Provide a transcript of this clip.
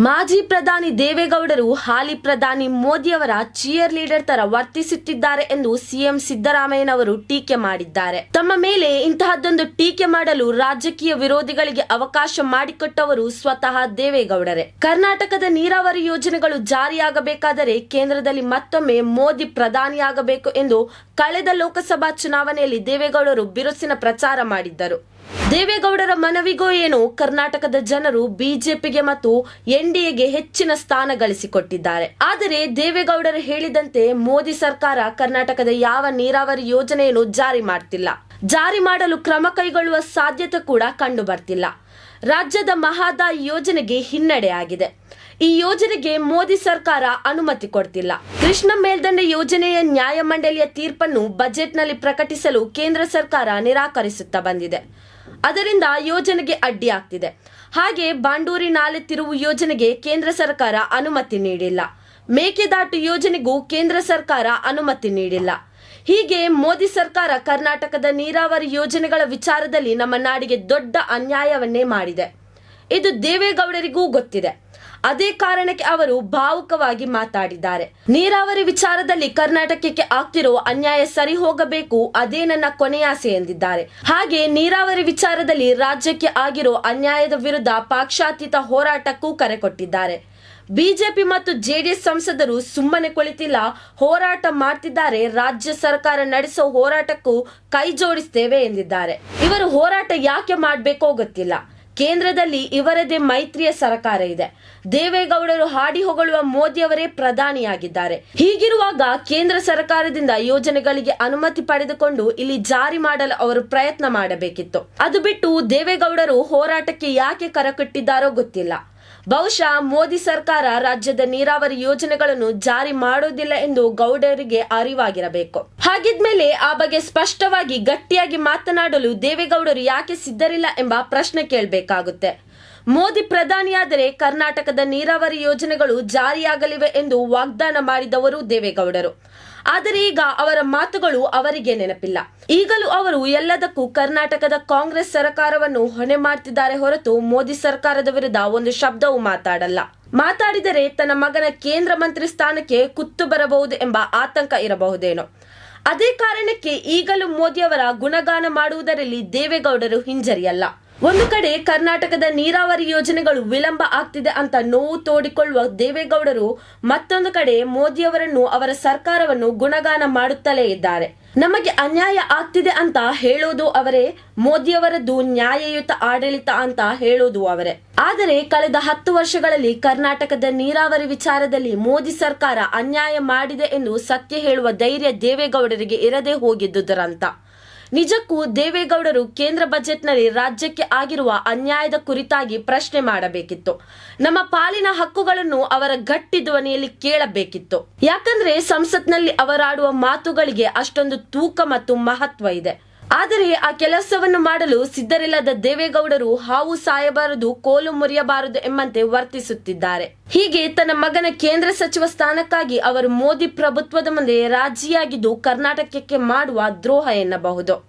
ಮಾಜಿ ಪ್ರಧಾನಿ ದೇವೇಗೌಡರು ಹಾಲಿ ಪ್ರಧಾನಿ ಮೋದಿಯವರ ಚಿಯರ್ ಲೀಡರ್ ತರ ವರ್ತಿಸುತ್ತಿದ್ದಾರೆ ಎಂದು ಸಿಎಂ ಸಿದ್ದರಾಮಯ್ಯನವರು ಟೀಕೆ ಮಾಡಿದ್ದಾರೆ. ತಮ್ಮ ಮೇಲೆ ಇಂತಹದ್ದೊಂದು ಟೀಕೆ ಮಾಡಲು ರಾಜಕೀಯ ವಿರೋಧಿಗಳಿಗೆ ಅವಕಾಶ ಮಾಡಿಕೊಟ್ಟವರು ಸ್ವತಃ ದೇವೇಗೌಡರೇ. ಕರ್ನಾಟಕದ ನೀರಾವರಿ ಯೋಜನೆಗಳು ಜಾರಿಯಾಗಬೇಕಾದರೆ ಕೇಂದ್ರದಲ್ಲಿ ಮತ್ತೊಮ್ಮೆ ಮೋದಿ ಪ್ರಧಾನಿಯಾಗಬೇಕು ಎಂದು ಕಳೆದ ಲೋಕಸಭಾ ಚುನಾವಣೆಯಲ್ಲಿ ದೇವೇಗೌಡರು ಬಿರುಸಿನ ಪ್ರಚಾರ ಮಾಡಿದ್ದರು. ದೇವೇಗೌಡರ ಮನವಿಗೋ ಏನು ಕರ್ನಾಟಕದ ಜನರು ಬಿಜೆಪಿಗೆ ಮತ್ತು ಎನ್ಡಿಎಗೆ ಹೆಚ್ಚಿನ ಸ್ಥಾನ ಗಳಿಸಿಕೊಟ್ಟಿದ್ದಾರೆ. ಆದರೆ ದೇವೇಗೌಡರು ಹೇಳಿದಂತೆ ಮೋದಿ ಸರ್ಕಾರ ಕರ್ನಾಟಕದ ಯಾವ ನೀರಾವರಿ ಯೋಜನೆಯನ್ನು ಜಾರಿ ಮಾಡ್ತಿಲ್ಲ. ಜಾರಿ ಮಾಡಲು ಕ್ರಮ ಕೈಗೊಳ್ಳುವ ಸಾಧ್ಯತೆ ಕೂಡ ಕಂಡು ಬರ್ತಿಲ್ಲ ರಾಜ್ಯದ ಮಹಾದಾಯಿ ಯೋಜನೆಗೆ ಹಿನ್ನಡೆ ಆಗಿದೆ. ಈ ಯೋಜನೆಗೆ ಮೋದಿ ಸರ್ಕಾರ ಅನುಮತಿ ಕೊಡ್ತಿಲ್ಲ. ಕೃಷ್ಣ ಮೇಲ್ದಂಡೆ ಯೋಜನೆಯ ನ್ಯಾಯಮಂಡಳಿಯ ತೀರ್ಪನ್ನು ಬಜೆಟ್ನಲ್ಲಿ ಪ್ರಕಟಿಸಲು ಕೇಂದ್ರ ಸರ್ಕಾರ ನಿರಾಕರಿಸುತ್ತಾ ಬಂದಿದೆ. ಅದರಿಂದ ಯೋಜನೆಗೆ ಅಡ್ಡಿಯಾಗ್ತಿದೆ ಹಾಗೆ ಬಾಂಡೂರಿ ನಾಲೆ ತಿರುವು ಯೋಜನೆಗೆ ಕೇಂದ್ರ ಸರ್ಕಾರ ಅನುಮತಿ ನೀಡಿಲ್ಲ. ಮೇಕೆದಾಟು ಯೋಜನೆಗೂ ಕೇಂದ್ರ ಸರ್ಕಾರ ಅನುಮತಿ ನೀಡಿಲ್ಲ. ಹೀಗೆ ಮೋದಿ ಸರ್ಕಾರ ಕರ್ನಾಟಕದ ನೀರಾವರಿ ಯೋಜನೆಗಳ ವಿಚಾರದಲ್ಲಿ ನಮ್ಮ ನಾಡಿಗೆ ದೊಡ್ಡ ಅನ್ಯಾಯವನ್ನೇ ಮಾಡಿದೆ. ಇದು ದೇವೇಗೌಡರಿಗೂ ಗೊತ್ತಿದೆ. ಅದೇ ಕಾರಣಕ್ಕೆ ಅವರು ಭಾವುಕವಾಗಿ ಮಾತಾಡಿದ್ದಾರೆ. ನೀರಾವರಿ ವಿಚಾರದಲ್ಲಿ ಕರ್ನಾಟಕಕ್ಕೆ ಆಗ್ತಿರೋ ಅನ್ಯಾಯ ಸರಿ ಹೋಗಬೇಕು, ಅದೇ ನನ್ನ ಕೊನೆಯಾಸೆ ಎಂದಿದ್ದಾರೆ. ಹಾಗೆ ನೀರಾವರಿ ವಿಚಾರದಲ್ಲಿ ರಾಜ್ಯಕ್ಕೆ ಆಗಿರೋ ಅನ್ಯಾಯದ ವಿರುದ್ಧ ಪಾಕ್ಷಾತೀತ ಹೋರಾಟಕ್ಕೂ ಕರೆ ಕೊಟ್ಟಿದ್ದಾರೆ. ಬಿಜೆಪಿ ಮತ್ತು ಜೆಡಿಎಸ್ ಸಂಸದರು ಸುಮ್ಮನೆ ಕುಳಿತಿಲ್ಲ, ಹೋರಾಟ ಮಾಡ್ತಿದ್ದಾರೆ, ರಾಜ್ಯ ಸರ್ಕಾರ ನಡೆಸೋ ಹೋರಾಟಕ್ಕೂ ಕೈ ಜೋಡಿಸ್ತೇವೆ ಎಂದಿದ್ದಾರೆ. ಇವರು ಹೋರಾಟ ಯಾಕೆ ಮಾಡಬೇಕೋ ಗೊತ್ತಿಲ್ಲ. ಕೇಂದ್ರದಲ್ಲಿ ಇವರದೇ ಮೈತ್ರಿಯ ಸರ್ಕಾರ ಇದೆ. ದೇವೇಗೌಡರು ಹಾಡಿ ಹೊಗಳುವ ಮೋದಿಯವರೇ ಪ್ರಧಾನಿಯಾಗಿದ್ದಾರೆ. ಹೀಗಿರುವಾಗ ಕೇಂದ್ರ ಸರ್ಕಾರದಿಂದ ಯೋಜನೆಗಳಿಗೆ ಅನುಮತಿ ಪಡೆದುಕೊಂಡು ಇಲ್ಲಿ ಜಾರಿ ಮಾಡಲು ಅವರು ಪ್ರಯತ್ನ ಮಾಡಬೇಕಿತ್ತು. ಅದು ಬಿಟ್ಟು ದೇವೇಗೌಡರು ಹೋರಾಟಕ್ಕೆ ಯಾಕೆ ಕರಕಟ್ಟಿದ್ದಾರೋ ಗೊತ್ತಿಲ್ಲ. ಬಹುಶಃ ಮೋದಿ ಸರ್ಕಾರ ರಾಜ್ಯದ ನೀರಾವರಿ ಯೋಜನೆಗಳನ್ನು ಜಾರಿ ಮಾಡೋದಿಲ್ಲ ಎಂದು ಗೌಡರಿಗೆ ಅರಿವಾಗಿರಬೇಕು. ಹಾಗಿದ್ಮೇಲೆ ಆ ಬಗ್ಗೆ ಸ್ಪಷ್ಟವಾಗಿ ಗಟ್ಟಿಯಾಗಿ ಮಾತನಾಡಲು ದೇವೇಗೌಡರು ಯಾಕೆ ಸಿದ್ಧರಿಲ್ಲ ಎಂಬ ಪ್ರಶ್ನೆ ಕೇಳಬೇಕಾಗುತ್ತೆ. ಮೋದಿ ಪ್ರಧಾನಿಯಾದರೆ ಕರ್ನಾಟಕದ ನೀರಾವರಿ ಯೋಜನೆಗಳು ಜಾರಿಯಾಗಲಿವೆ ಎಂದು ವಾಗ್ದಾನ ಮಾಡಿದವರು ದೇವೇಗೌಡರು. ಆದರೆ ಈಗ ಅವರ ಮಾತುಗಳು ಅವರಿಗೆ ನೆನಪಿಲ್ಲ. ಈಗಲೂ ಅವರು ಎಲ್ಲದಕ್ಕೂ ಕರ್ನಾಟಕದ ಕಾಂಗ್ರೆಸ್ ಸರ್ಕಾರವನ್ನು ಹೊಣೆ ಮಾಡ್ತಿದ್ದಾರೆ ಹೊರತು ಮೋದಿ ಸರ್ಕಾರದ ವಿರುದ್ಧ ಒಂದು ಶಬ್ದವೂ ಮಾತಾಡಲ್ಲ. ಮಾತಾಡಿದರೆ ತನ್ನ ಮಗನ ಕೇಂದ್ರ ಮಂತ್ರಿ ಸ್ಥಾನಕ್ಕೆ ಕುತ್ತು ಬರಬಹುದು ಎಂಬ ಆತಂಕ ಇರಬಹುದೇನೋ. ಅದೇ ಕಾರಣಕ್ಕೆ ಈಗಲೂ ಮೋದಿಯವರ ಗುಣಗಾನ ಮಾಡುವುದರಲ್ಲಿ ದೇವೇಗೌಡರು ಹಿಂಜರಿಯಲ್ಲ. ಒಂದು ಕಡೆ ಕರ್ನಾಟಕದ ನೀರಾವರಿ ಯೋಜನೆಗಳು ವಿಳಂಬ ಆಗ್ತಿದೆ ಅಂತ ನೋವು ತೋಡಿಕೊಳ್ಳುವ ದೇವೇಗೌಡರು, ಮತ್ತೊಂದು ಕಡೆ ಮೋದಿಯವರನ್ನು ಅವರ ಸರ್ಕಾರವನ್ನು ಗುಣಗಾನ ಮಾಡುತ್ತಲೇ ಇದ್ದಾರೆ. ನಮಗೆ ಅನ್ಯಾಯ ಆಗ್ತಿದೆ ಅಂತ ಹೇಳೋದು ಅವರೇ ಮೋದಿಯವರದ್ದು ನ್ಯಾಯಯುತ ಆಡಳಿತ ಅಂತ ಹೇಳೋದು ಅವರೇ. ಆದರೆ ಕಳೆದ ಹತ್ತು ವರ್ಷಗಳಲ್ಲಿ ಕರ್ನಾಟಕದ ನೀರಾವರಿ ವಿಚಾರದಲ್ಲಿ ಮೋದಿ ಸರ್ಕಾರ ಅನ್ಯಾಯ ಮಾಡಿದೆ ಎಂದು ಸತ್ಯ ಹೇಳುವ ಧೈರ್ಯ ದೇವೇಗೌಡರಿಗೆ ಇರದೇ ಹೋಗಿದ್ದುದರಂತ. ನಿಜಕ್ಕೂ ದೇವೇಗೌಡರು ಕೇಂದ್ರ ಬಜೆಟ್ನಲ್ಲಿ ರಾಜ್ಯಕ್ಕೆ ಆಗಿರುವ ಅನ್ಯಾಯದ ಕುರಿತಾಗಿ ಪ್ರಶ್ನೆ ಮಾಡಬೇಕಿತ್ತು. ನಮ್ಮ ಪಾಲಿನ ಹಕ್ಕುಗಳನ್ನು ಅವರ ಗಟ್ಟಿ ಧ್ವನಿಯಲ್ಲಿ ಕೇಳಬೇಕಿತ್ತು. ಯಾಕಂದ್ರೆ ಸಂಸತ್ನಲ್ಲಿ ಅವರಾಡುವ ಮಾತುಗಳಿಗೆ ಅಷ್ಟೊಂದು ತೂಕ ಮತ್ತು ಮಹತ್ವ ಇದೆ. ಆದರೆ ಆ ಕೆಲಸವನ್ನು ಮಾಡಲು ಸಿದ್ಧರಿಲ್ಲದ ದೇವೇಗೌಡರು ಹಾವು ಸಾಯಬಾರದು, ಕೋಲು ಮುರಿಯಬಾರದು ಎಂಬಂತೆ ವರ್ತಿಸುತ್ತಿದ್ದಾರೆ. ಹೀಗೆ ತನ್ನ ಮಗನ ಕೇಂದ್ರ ಸಚಿವ ಸ್ಥಾನಕ್ಕಾಗಿ ಅವರು ಮೋದಿ ಪ್ರಭುತ್ವದ ಮುಂದೆ ರಾಜಿಯಾಗಿದ್ದು ಕರ್ನಾಟಕಕ್ಕೆ ಮಾಡುವ ದ್ರೋಹ ಎನ್ನಬಹುದು.